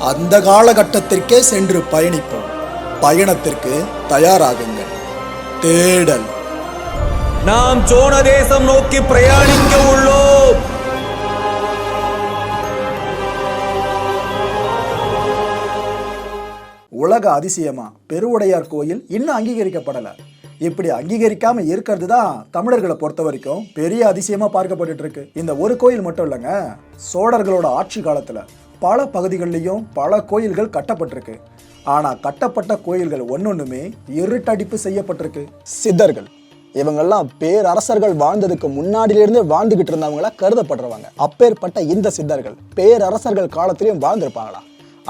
அந்த காலகட்டத்திற்கே சென்று பயணிப்போம். பயணத்திற்கு தயாராகுங்கள். தேடல். நாம் சோழ தேசம் நோக்கி பிரயாணிக்க உள்ளோம். உலக அதிசயமா? பெருவுடையார் கோயில் இன்னும் அங்கீகரிக்கப்படல. இப்படி அங்கீகரிக்காம இருக்கிறது தான் தமிழர்களை பொறுத்த வரைக்கும் பெரிய அதிசயமா பார்க்கப்பட்டுட்டு இருக்கு. இந்த ஒரு கோயில் மட்டும் இல்லைங்க சோழர்களோட ஆட்சி காலத்துல. பல பகுதிகளிலையும் பல கோயில்கள் கட்டப்பட்டிருக்கு. ஆனால் கட்டப்பட்ட கோயில்கள் ஒன்றொன்றுமே இருட்டடிப்பு செய்யப்பட்டிருக்கு. சித்தர்கள் இவங்கெல்லாம் பேரரசர்கள் வாழ்ந்ததுக்கு முன்னாடியிலிருந்து வாழ்ந்துகிட்டு இருந்தவங்களா கருதப்படுறவங்க. அப்பேற்பட்ட இந்த சித்தர்கள் பேரரசர்கள் காலத்திலையும் வாழ்ந்திருப்பாங்களா?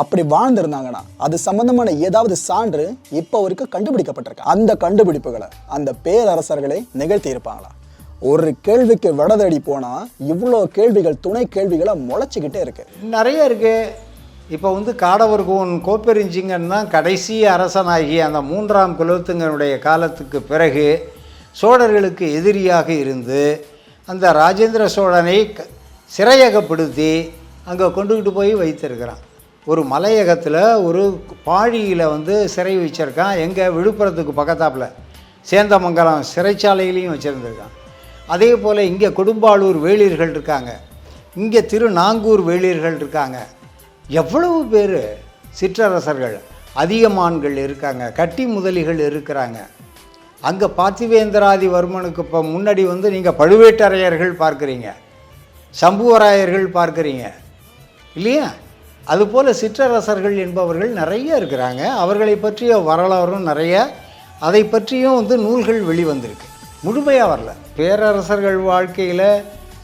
அப்படி வாழ்ந்திருந்தாங்கன்னா அது சம்பந்தமான ஏதாவது சான்று இப்போ வரைக்கும் கண்டுபிடிக்கப்பட்டிருக்கு. அந்த கண்டுபிடிப்புகளை அந்த பேரரசர்களை நிகழ்த்தி இருப்பாங்களா ஒரு கேள்விக்கு விடதடி போனா இவ்வளோ கேள்விகள் துணை கேள்விகளை முளைச்சிக்கிட்டே இருக்கு. நிறைய இருக்கு. இப்போ வந்து காடவர்கோன் கோப்பெருஞ்சிங்கன் தான் கடைசி அரசனாகி அந்த மூன்றாம் குலோத்துங்கனுடைய காலத்துக்கு பிறகு சோழர்களுக்கு எதிரியாக இருந்து அந்த ராஜேந்திர சோழனை க- சிறையகப்படுத்தி அங்கே கொண்டுக்கிட்டு போய் வைத்திருக்கிறான். ஒரு மலையகத்தில் ஒரு பாழியில் வந்து சிறை வச்சுருக்கான். எங்கே விழுப்புரத்துக்கு பக்கத்தாப்பில் சேந்தமங்கலம் சிறைச்சாலையிலையும் வச்சுருந்துருக்கான். அதே போல் இங்கே கொடும்பாளூர் வேளியர்கள் இருக்காங்க. இங்கே திருநாங்கூர் வேளியர்கள் இருக்காங்க. எவ்வளவு பேர் சிற்றரசர்கள் அதிகமான்கள் இருக்காங்க கட்டி முதலிகள் இருக்கிறாங்க. அங்கே பார்த்திவேந்திராதிவர்மனுக்கு இப்போ முன்னாடி வந்து நீங்கள் பழுவேட்டரையர்கள் பார்க்குறீங்க. சம்புவராயர்கள் பார்க்குறீங்க. இல்லையா? அதுபோல் சிற்றரசர்கள் என்பவர்கள் நிறைய இருக்கிறாங்க. அவர்களை பற்றிய வரலாறும் நிறைய. அதை பற்றியும் வந்து நூல்கள் வெளிவந்திருக்கு. முழுமையாக வரல. பேரரசர்கள் வாழ்க்கையில்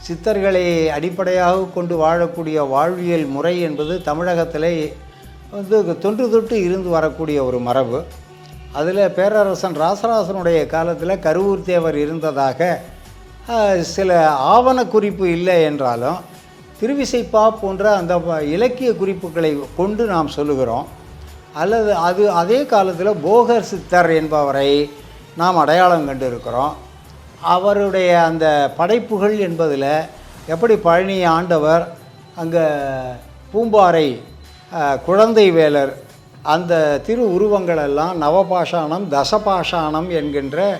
சித்தர்களை அடிப்படையாக கொண்டு வாழக்கூடிய வாழ்வியல் முறை என்பது தமிழகத்தில் வந்து தொன்று தொட்டு இருந்து வரக்கூடிய ஒரு மரபு. அதில் பேரரசன் ராசராசனுடைய காலத்தில் கருவூர் தேவர் இருந்ததாக சில ஆவண குறிப்பு இல்லை என்றாலும் திருவிசைப்பா போன்ற அந்த இலக்கிய குறிப்புகளை கொண்டு நாம் சொல்லுகிறோம். அல்லது அது அதே காலத்தில் போகர் சித்தர் என்பவரை நாம் அடையாளம் கண்டிருக்கிறோம். அவருடைய அந்த படைப்புகள் என்பதில் எப்படி பழனி ஆண்டவர் அங்கே பூம்பாறை குழந்தை வேலர் அந்த திரு உருவங்களெல்லாம் நவபாஷாணம் தசபாஷாணம் என்கின்ற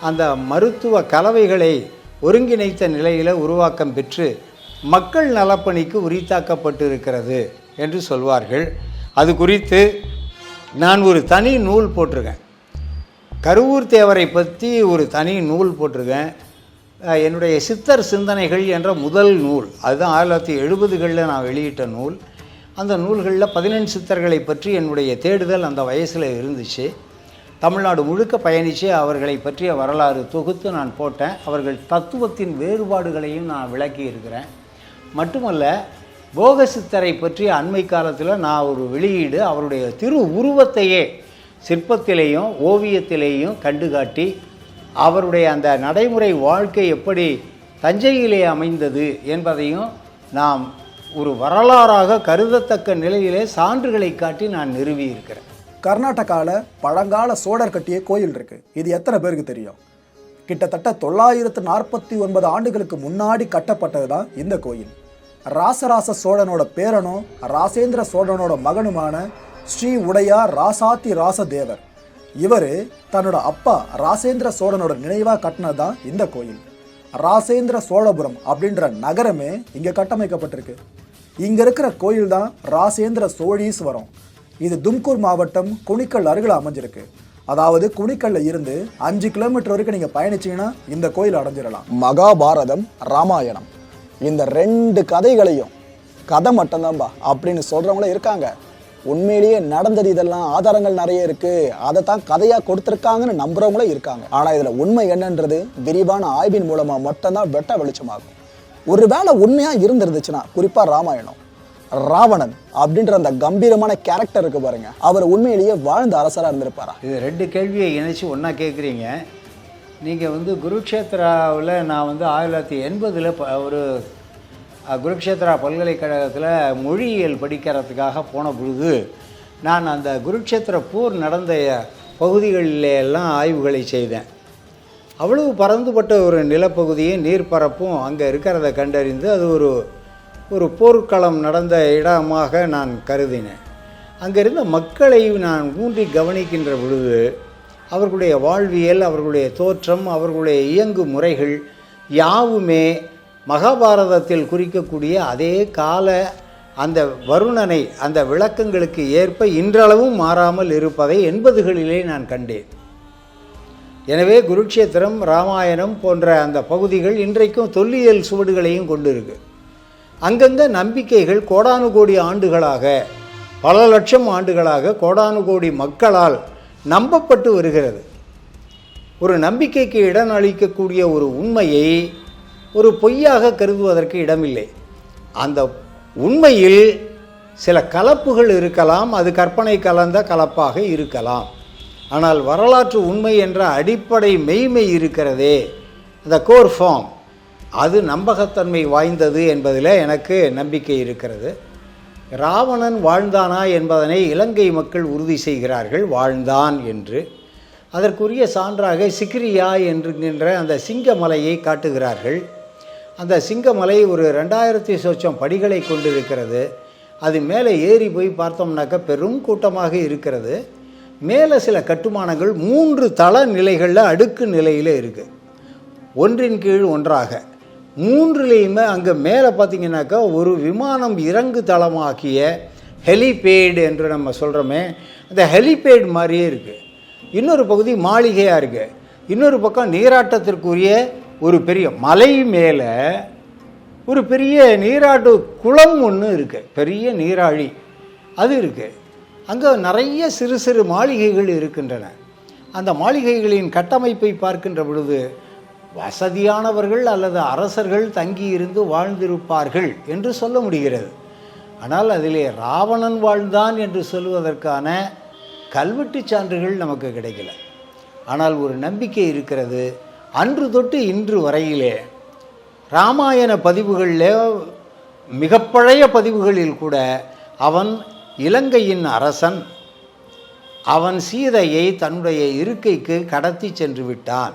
அந்த மருத்துவ கலவைகளை ஒருங்கிணைத்த நிலையில் உருவாக்கம் பெற்று மக்கள் நலப்பணிக்கு உரித்தாக்கப்பட்டிருக்கிறது என்று சொல்வார்கள். அது குறித்து நான் ஒரு தனி நூல் போட்டிருக்கேன். கருவூர் தேவரை பற்றி ஒரு தனி நூல் போட்டிருக்கேன். என்னுடைய சித்தர் சிந்தனைகள் என்ற முதல் நூல். அதுதான் ஆயிரத்தி தொள்ளாயிரத்தி எழுபதுகளில் நான் வெளியிட்ட நூல். அந்த நூல்களில் பதினெண்டு சித்தர்களை பற்றி என்னுடைய தேடுதல் அந்த வயசில் இருந்துச்சு. தமிழ்நாடு முழுக்க பயணித்து அவர்களை பற்றிய வரலாறு தொகுத்து நான் போட்டேன். அவர்கள் தத்துவத்தின் வேறுபாடுகளையும் நான் விளக்கி இருக்கிறேன். மட்டுமல்ல போகசித்தரை பற்றிய அண்மை காலத்தில் நான் ஒரு வெளியீடு அவருடைய திரு உருவத்தையே சிற்பத்திலேயும் ஓவியத்திலேயும் கண்டுகாட்டி அவருடைய அந்த நடைமுறை வாழ்க்கை எப்படி தஞ்சையிலே அமைந்தது என்பதையும் நாம் ஒரு வரலாறாக கருதத்தக்க நிலையிலே சான்றுகளை காட்டி நான் நிறுவியிருக்கிறேன். கர்நாடகாவில் பழங்கால சோழர் கட்டிய கோயில் இருக்கு. இது எத்தனை பேருக்கு தெரியும்? கிட்டத்தட்ட தொள்ளாயிரத்து நாற்பத்தி ஒன்பது ஆண்டுகளுக்கு முன்னாடி கட்டப்பட்டது தான் இந்த கோயில். ராசராச சோழனோட பேரனும் ராசேந்திர சோழனோட மகனுமான ஸ்ரீ உடையார் ராசாத்தி ராசதேவர். இவர் தன்னோட அப்பா ராசேந்திர சோழனோட நினைவாக கட்டினது தான் இந்த கோயில். ராசேந்திர சோழபுரம் அப்படின்ற நகரமே இங்கே கட்டமைக்கப்பட்டிருக்கு. இங்கே இருக்கிற கோயில் தான் ராசேந்திர சோழீஸ்வரம். இது தும்கூர் மாவட்டம் குணிக்கல் அருகில் அமைஞ்சிருக்கு. அதாவது குணிக்கல்ல இருந்து அஞ்சு கிலோமீட்டர் வரைக்கும் நீங்கள் பயணிச்சீங்கன்னா இந்த கோயில் அடைஞ்சிடலாம். மகாபாரதம் ராமாயணம். இந்த ரெண்டு கதைகளையும் கதை மட்டும்தான்பா அப்படின்னு சொல்கிறவங்களும் இருக்காங்க. உண்மையிலேயே நடந்தது இதெல்லாம் ஆதாரங்கள் நிறைய இருக்கு. அதை தான் கதையாக கொடுத்துருக்காங்கன்னு நம்புறவங்களும் இருக்காங்க. ஆனால் இதில் உண்மை என்னன்றது விரிவான ஆய்வின் மூலமாக மட்டும்தான் வெட்ட வெளிச்சமாகும். ஒருவேளை உண்மையாக இருந்திருந்துச்சுன்னா குறிப்பாக ராமாயணம். ராவணன் அப்படின்ற அந்த கம்பீரமான கேரக்டர் இருக்கு பாருங்க. அவர் உண்மையிலேயே வாழ்ந்த அரசராக இருந்திருப்பாரா? இது ரெண்டு கேள்வியை இணைச்சி ஒன்றா கேட்குறீங்க நீங்கள் வந்து குருக்ஷேத்ராவில் நான் வந்து ஆயிரத்தி தொள்ளாயிரத்தி எண்பதில் ஒரு குருக்ஷேத்ரா பல்கலைக்கழகத்தில் மொழியியல் படிக்கிறதுக்காக போன பொழுது நான் அந்த குருக்ஷேத்திர போர் நடந்த பகுதிகளிலெல்லாம் ஆய்வுகளை செய்தேன். அவ்வளவு பறந்துபட்ட ஒரு நிலப்பகுதியை நீர்ப்பரப்பும் அங்கே இருக்கிறத கண்டறிந்து அது ஒரு ஒரு போர்க்களம் நடந்த இடமாக நான் கருதினேன். அங்கே இருந்த மக்களை நான் ஊன்றி கவனிக்கின்ற பொழுது அவர்களுடைய வாழ்வியல் அவர்களுடைய தோற்றம் அவர்களுடைய இயங்கு முறைகள் யாவுமே மகாபாரதத்தில் குறிக்கக்கூடிய அதே கால அந்த வருணனை அந்த விளக்கங்களுக்கு ஏற்ப இன்றளவும் மாறாமல் இருப்பதை எண்பதுகளிலே நான் கண்டேன். எனவே குருட்சேத்திரம் ராமாயணம் போன்ற அந்த பகுதிகள் இன்றைக்கும் தொல்லியல் சுவடுகளையும் கொண்டிருக்கு. அங்கங்கே நம்பிக்கைகள் கோடானு கோடி ஆண்டுகளாக பல லட்சம் ஆண்டுகளாக கோடானு கோடி மக்களால் நம்பப்பட்டு வருகிறது. ஒரு நம்பிக்கைக்கு இடம் அளிக்கக்கூடிய ஒரு உண்மையை ஒரு பொய்யாக கருதுவதற்கு இடமில்லை. அந்த உண்மையில் சில கலப்புகள் இருக்கலாம் அது கற்பனை கலந்த கலப்பாக இருக்கலாம். ஆனால் வரலாற்று உண்மை என்ற அடிப்படை மெய்மை இருக்கிறதே அந்த கோர் ஃபார்ம் அது நம்பகத்தன்மை வாய்ந்தது என்பதில் எனக்கு நம்பிக்கை இருக்கிறது. ராவணன் வாழ்ந்தானா என்பதனை இலங்கை மக்கள் உறுதி செய்கிறார்கள் வாழ்ந்தான் என்று. அதற்குரிய சான்றாக சிக்ரியா என்கின்ற அந்த சிங்கமலையை காட்டுகிறார்கள். அந்த சிங்கமலை ஒரு ரெண்டாயிரத்தி சொச்சம் படிகளை கொண்டிருக்கிறது. அது மேலே ஏறி போய் பார்த்தோம்னாக்கா பெரும் கூட்டமாக இருக்கிறது. மேலே சில கட்டுமானங்கள் மூன்று தள நிலைகளில் அடுக்கு நிலையில் இருக்குது ஒன்றின் கீழ் ஒன்றாக. மூன்றுலேயுமே அங்கே மேலே பார்த்தீங்கன்னாக்கா ஒரு விமானம் இறங்கு தளமாக்கிய ஹெலிபேடு என்று நம்ம சொல்கிறோமே அந்த ஹெலிபேட் மாதிரியே இருக்குது இன்னொரு பகுதி மாளிகையாக இருக்குது இன்னொரு பக்கம் நீராட்டத்திற்குரிய ஒரு பெரிய மலை மேலே ஒரு பெரிய நீராட்டு குளம் ஒன்று இருக்குது பெரிய நீராழி. அது இருக்குது அங்கே நிறைய சிறு சிறு மாளிகைகள் இருக்கின்றன. அந்த மாளிகைகளின் கட்டமைப்பை பார்க்கின்ற பொழுது வசதியானவர்கள் அல்லது அரசர்கள் தங்கியிருந்து வாழ்ந்திருப்பார்கள் என்று சொல்ல முடிகிறது. ஆனால் அதிலே ராவணன் வாழ்ந்தான் என்று சொல்வதற்கான கல்வெட்டுச் சான்றுகள் நமக்கு கிடைக்கல. ஆனால் ஒரு நம்பிக்கை இருக்கிறது. அன்று தொட்டு இன்று வரையிலே ராமாயண பதிவுகளில் மிக பழைய பதிவுகளில் கூட அவன் இலங்கையின் அரசன். அவன் சீதையை தன்னுடைய இருக்கைக்கு கடத்தி சென்று விட்டான்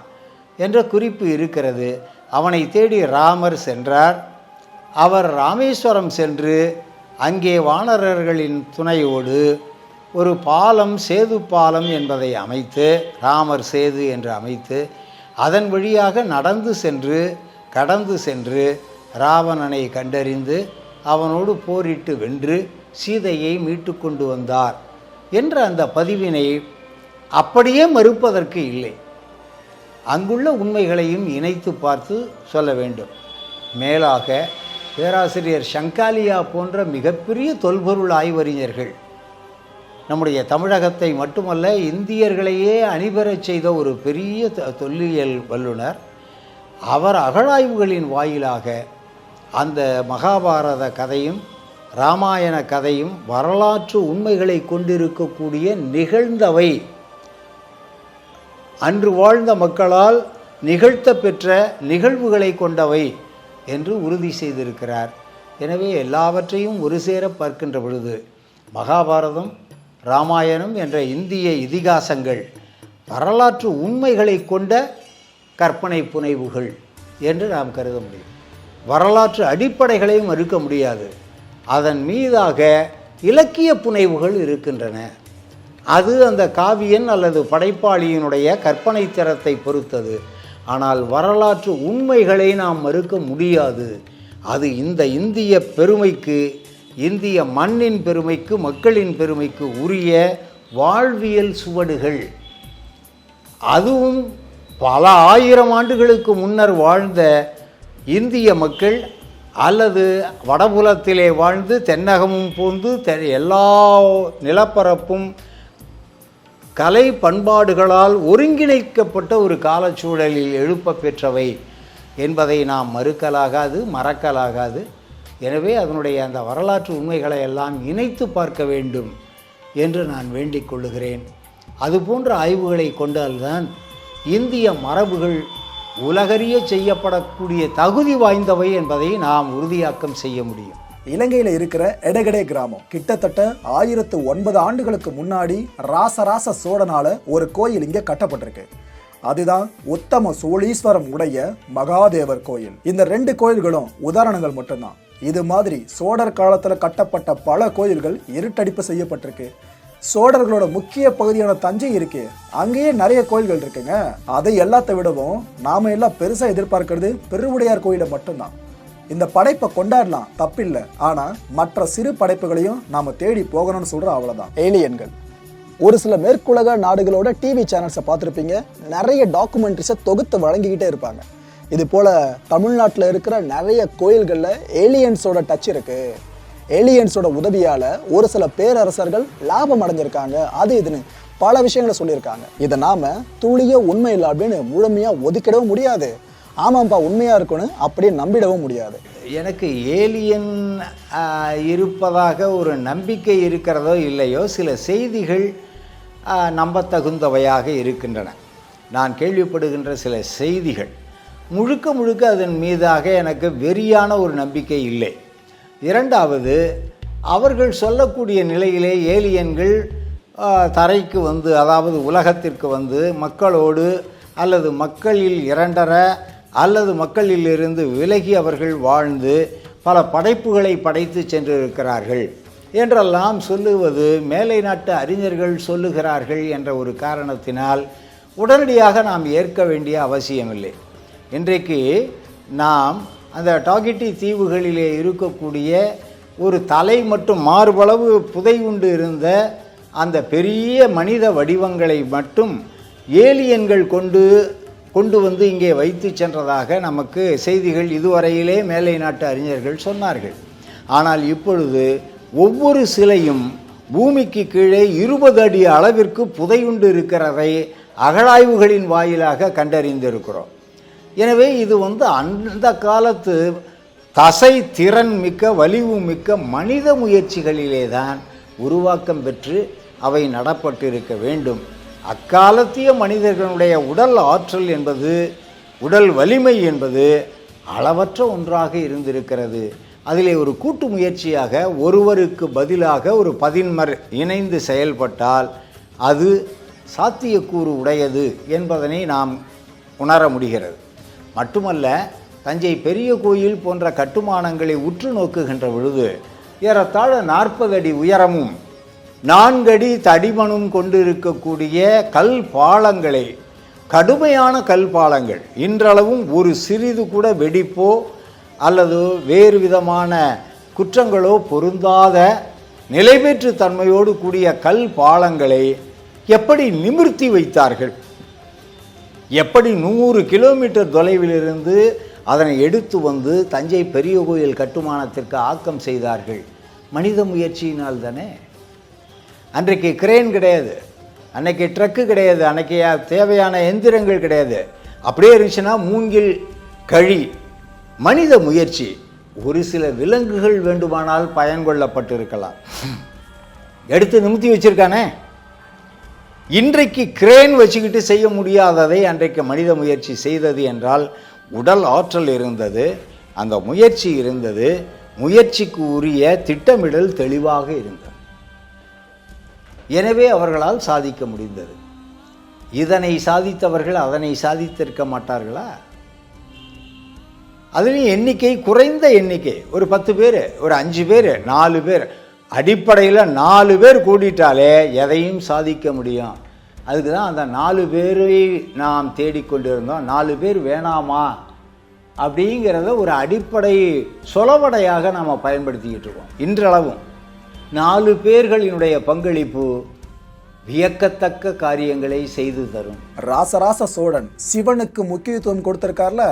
என்ற குறிப்பு இருக்கிறது. அவனை தேடி ராமர் சென்றார். அவர் ராமேஸ்வரம் சென்று அங்கே வானரர்களின் துணையோடு ஒரு பாலம் சேது பாலம் என்பதை அமைத்து ராமர் சேது என்று அமைத்து அதன் வழியாக நடந்து சென்று கடந்து சென்று ராவணனை கண்டறிந்து அவனோடு போரிட்டு வென்று சீதையை மீட்டு கொண்டு வந்தார் என்ற அந்த பதிவினை அப்படியே மறுப்பதற்கு இல்லை. அங்குள்ள உண்மைகளையும் இணைத்து பார்த்து சொல்ல வேண்டும். மேலாக பேராசிரியர் சங்காலியா போன்ற மிகப்பெரிய தொல்பொருள் ஆய்வறிஞர்கள் நம்முடைய தமிழகத்தை மட்டுமல்ல இந்தியர்களையே அணிபெறச் செய்த ஒரு பெரிய தொல்லியல் வல்லுனர். அவர் அகழாய்வுகளின் வாயிலாக அந்த மகாபாரத கதையும் ராமாயண கதையும் வரலாற்று உண்மைகளை கொண்டிருக்கக்கூடிய நிகழ்ந்தவை. அன்று வாழ்ந்த மக்களால் நிகழ்த்த பெற்ற நிகழ்வுகளை கொண்டவை என்று உறுதி செய்திருக்கிறார். எனவே எல்லாவற்றையும் ஒரு சேர பார்க்கின்ற பொழுது மகாபாரதம் ராமாயணம் என்ற இந்திய இதிகாசங்கள் வரலாற்று உண்மைகளை கொண்ட கற்பனை புனைவுகள் என்று நாம் கருத முடியும். வரலாற்று அடிப்படைகளையும் மறுக்க முடியாது. அதன் மீதாக இலக்கிய புனைவுகள் இருக்கின்றன. அது அந்த காவியன் அல்லது படைப்பாளியினுடைய கற்பனை திறத்தை பொறுத்தது. ஆனால் வரலாற்று உண்மைகளை நாம் மறுக்க முடியாது. அது இந்த இந்திய பெருமைக்கு இந்திய மண்ணின் பெருமைக்கு மக்களின் பெருமைக்கு உரிய வாழ்வியல் சுவடுகள். அதுவும் பல ஆயிரம் ஆண்டுகளுக்கு முன்னர் வாழ்ந்த இந்திய மக்கள் அல்லது வடபுலத்திலே வாழ்ந்து தென்னகமும் பூந்து தெ எல்லா நிலப்பரப்பும் கலை பண்பாடுகளால் ஒருங்கிணைக்கப்பட்ட ஒரு காலச்சூழலில் எழுப்ப பெற்றவை என்பதை நாம் மறுக்கலாகாது மறக்கலாகாது. எனவே அதனுடைய அந்த வரலாற்று உண்மைகளை எல்லாம் இணைத்து பார்க்க வேண்டும் என்று நான் வேண்டிக் கொள்ளுகிறேன். அதுபோன்ற ஆய்வுகளை கொண்டால்தான் இந்திய மரபுகள் உலகறிய செய்யப்படக்கூடிய தகுதி வாய்ந்தவை என்பதை நாம் உறுதியாக்கம் செய்ய முடியும். இலங்கையில் இருக்கிற எடகடே கிராமம் கிட்டத்தட்ட ஆயிரத்து ஒன்பது ஆண்டுகளுக்கு முன்னாடி ராசராச சோழனால ஒரு கோயில் இங்கே கட்டப்பட்டிருக்கு. அதுதான் உத்தம சோழீஸ்வரம் உடைய மகாதேவர் கோயில். இந்த ரெண்டு கோயில்களும் உதாரணங்கள் மட்டும்தான். இது மாதிரி சோழர் காலத்தில் கட்டப்பட்ட பல கோயில்கள் இருட்டடிப்பு செய்யப்பட்டிருக்கு. சோழர்களோட முக்கிய பகுதியான தஞ்சை இருக்கு. அங்கேயே நிறைய கோயில்கள் இருக்குங்க. அதை எல்லாத்த விடவும் நாம எல்லாம் பெருசா எதிர்பார்க்கிறது பெருவுடையார் கோயிலை மட்டும்தான். இந்த படைப்பை கொண்டாடலாம் தப்பில்லை. ஆனா மற்ற சிறு படைப்புகளையும் நாம தேடி போகணும்னு சொல்ற அவ்வளவுதான். ஏலியன்கள். ஒரு சில மேற்குலக நாடுகளோட டிவி சேனல்ஸை பார்த்துருப்பீங்க. நிறைய டாக்குமெண்ட்ரிஸை தொகுத்து வழங்கிக்கிட்டே இருப்பாங்க. இது போல் தமிழ்நாட்டில் இருக்கிற நிறைய கோயில்களில் ஏலியன்ஸோட டச் இருக்குது ஏலியன்ஸோட உதவியால் ஒரு சில பேரரசர்கள் லாபம் அடைஞ்சிருக்காங்க. அது இதுன்னு பல விஷயங்களை சொல்லியிருக்காங்க. இதை நாம் துளிய உண்மை இல்லை அப்படின்னு முழுமையாக ஒதுக்கிடவும் முடியாது. ஆமாம்ப்பா உண்மையாக இருக்குன்னு அப்படியே நம்பிடவும் முடியாது. எனக்கு ஏலியன் இருப்பதாக ஒரு நம்பிக்கை இருக்கிறதோ இல்லையோ சில செய்திகள் நம்பத்தகுந்தவையாக இருக்கின்றன. நான் கேள்விப்படுகின்ற சில செய்திகள். முழுக்க முழுக்க அதன் மீதாக எனக்கு வெறியான ஒரு நம்பிக்கை இல்லை. இரண்டாவது அவர்கள் சொல்லக்கூடிய நிலையிலே ஏலியன்கள் தரைக்கு வந்து அதாவது உலகத்திற்கு வந்து மக்களோடு அல்லது மக்களில் இரண்டர அல்லது மக்களிலிருந்து விலகி அவர்கள் வாழ்ந்து பல படைப்புகளை படைத்து சென்றிருக்கிறார்கள். என்றெல்லாம் சொல்லுவது மேலை நாட்டு அறிஞர்கள் சொல்லுகிறார்கள் என்ற ஒரு காரணத்தினால் உடனடியாக நாம் ஏற்க வேண்டிய அவசியமில்லை. இன்றைக்கு நாம் அந்த டாகிட்டி தீவுகளிலே இருக்கக்கூடிய ஒரு தலை மற்றும் மார்பளவு புதை உண்டு இருந்த அந்த பெரிய மனித வடிவங்களை மட்டும் ஏலியன்கள் கொண்டு கொண்டு வந்து இங்கே வைத்து சென்றதாக நமக்கு செய்திகள் இதுவரையிலே மேலை நாட்டு அறிஞர்கள் சொன்னார்கள். ஆனால் இப்பொழுது ஒவ்வொரு சிலையும் பூமிக்கு கீழே இருபது அடி அளவிற்கு புதையுண்டு இருக்கிறதை அகழாய்வுகளின் வாயிலாக கண்டறிந்திருக்கிறோம். எனவே இது வந்து அந்த காலத்து தசை திறன் மிக்க வலிவு மிக்க மனித முயற்சிகளிலே தான் உருவாக்கம் பெற்று அவை நடப்பட்டிருக்க வேண்டும். அக்காலத்திய மனிதர்களுடைய உடல் ஆற்றல் என்பது உடல் வலிமை என்பது அளவற்ற ஒன்றாக இருந்திருக்கிறது. அதிலே ஒரு கூட்டு முயற்சியாக ஒருவருக்கு பதிலாக ஒரு பதின்மர் இணைந்து செயல்பட்டால் அது சாத்தியக்கூறு உடையது என்பதனை நாம் உணர முடிகிறது. மட்டுமல்ல தஞ்சை பெரிய கோயில் போன்ற கட்டுமானங்களை உற்று நோக்குகின்ற பொழுது ஏறத்தாழ நாற்பது அடி உயரமும் நான்கடி தடிமனும் கொண்டிருக்கக்கூடிய கல் பாலங்களை கடுமையான கல் பாலங்கள் இன்றளவும் ஒரு சிறிது கூட வெடிப்போ அல்லது வேறு விதமான குற்றங்களோ பொருந்தாத நிலைபெற்று தன்மையோடு கூடிய கல் பாலங்களை எப்படி நிமிர்த்தி வைத்தார்கள்? எப்படி நூறு கிலோமீட்டர் தொலைவிலிருந்து அதனை எடுத்து வந்து தஞ்சை பெரிய கோயில் கட்டுமானத்திற்கு ஆக்கம் செய்தார்கள்? மனித முயற்சியினால் தானே? அன்றைக்கு கிரேன் கிடையாது அன்னைக்கு ட்ரக்கு கிடையாது அன்னைக்கு தேவையான எந்திரங்கள் கிடையாது. அப்படியே இருந்துச்சுன்னா மூங்கில் கழி மனித முயற்சி. ஒரு சில விலங்குகள் வேண்டுமானால் பயன்கொள்ளப்பட்டிருக்கலாம். எடுத்து நிமித்தி வச்சிருக்கானே. இன்றைக்கு கிரேன் வச்சுக்கிட்டு செய்ய முடியாததை அன்றைக்கு மனித முயற்சி செய்தது என்றால் உடல் ஆற்றல் இருந்தது அந்த முயற்சி இருந்தது முயற்சிக்கு உரிய திட்டமிடல் தெளிவாக இருந்தது. எனவே அவர்களால் சாதிக்க முடிந்தது. இதனை சாதித்தவர்கள் அதனை சாதித்திருக்க மாட்டார்களா? அதுலேயும் எண்ணிக்கை குறைந்த எண்ணிக்கை. ஒரு பத்து பேர் ஒரு அஞ்சு பேர் நாலு பேர். அடிப்படையில் நாலு பேர் கூடிட்டாலே எதையும் சாதிக்க முடியும். அதுக்கு தான் அந்த நாலு பேரை நாம் தேடிக்கொண்டிருந்தோம் நாலு பேர் வேணாமா? அப்படிங்கிறத ஒரு அடிப்படை சொலவடையாக நாம் பயன்படுத்திக்கிட்டு இருக்கோம். இன்றளவும் நாலு பேர்களினுடைய பங்களிப்பு வியக்கத்தக்க காரியங்களை செய்து தரும். ராசராச சோழன் சிவனுக்கு முக்கியத்துவம் கொடுத்திருக்கார்ல?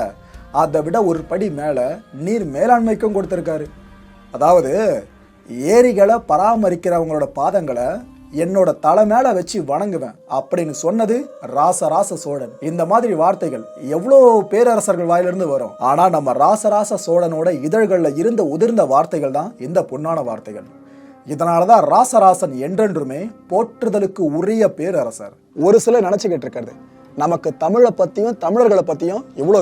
அதை விட ஒரு படி மேலே நீர் மேலாண்மைக்கும் கொடுத்துருக்காரு. அதாவது ஏரிகளை பராமரிக்கிறவங்களோட பாதங்களை என்னோட தலை மேல வச்சு வணங்குவேன் அப்படின்னு சொன்னது ராசராச சோழன். இந்த மாதிரி வார்த்தைகள் எவ்வளோ பேரரசர்கள் வாயிலிருந்து வரும். ஆனா நம்ம ராசராச சோழனோட இதழ்களில் இருந்த உதிர்ந்த வார்த்தைகள் தான் இந்த பொன்னான வார்த்தைகள். இதனாலதான் ராசராசன் என்றென்றுமே போற்றுதலுக்கு உரிய பேரரசர். ஒரு சிலர் நினச்சிக்கிட்டு இருக்கிறது நமக்கு தமிழை பற்றியும் தமிழர்களை பற்றியும் இவ்வளோ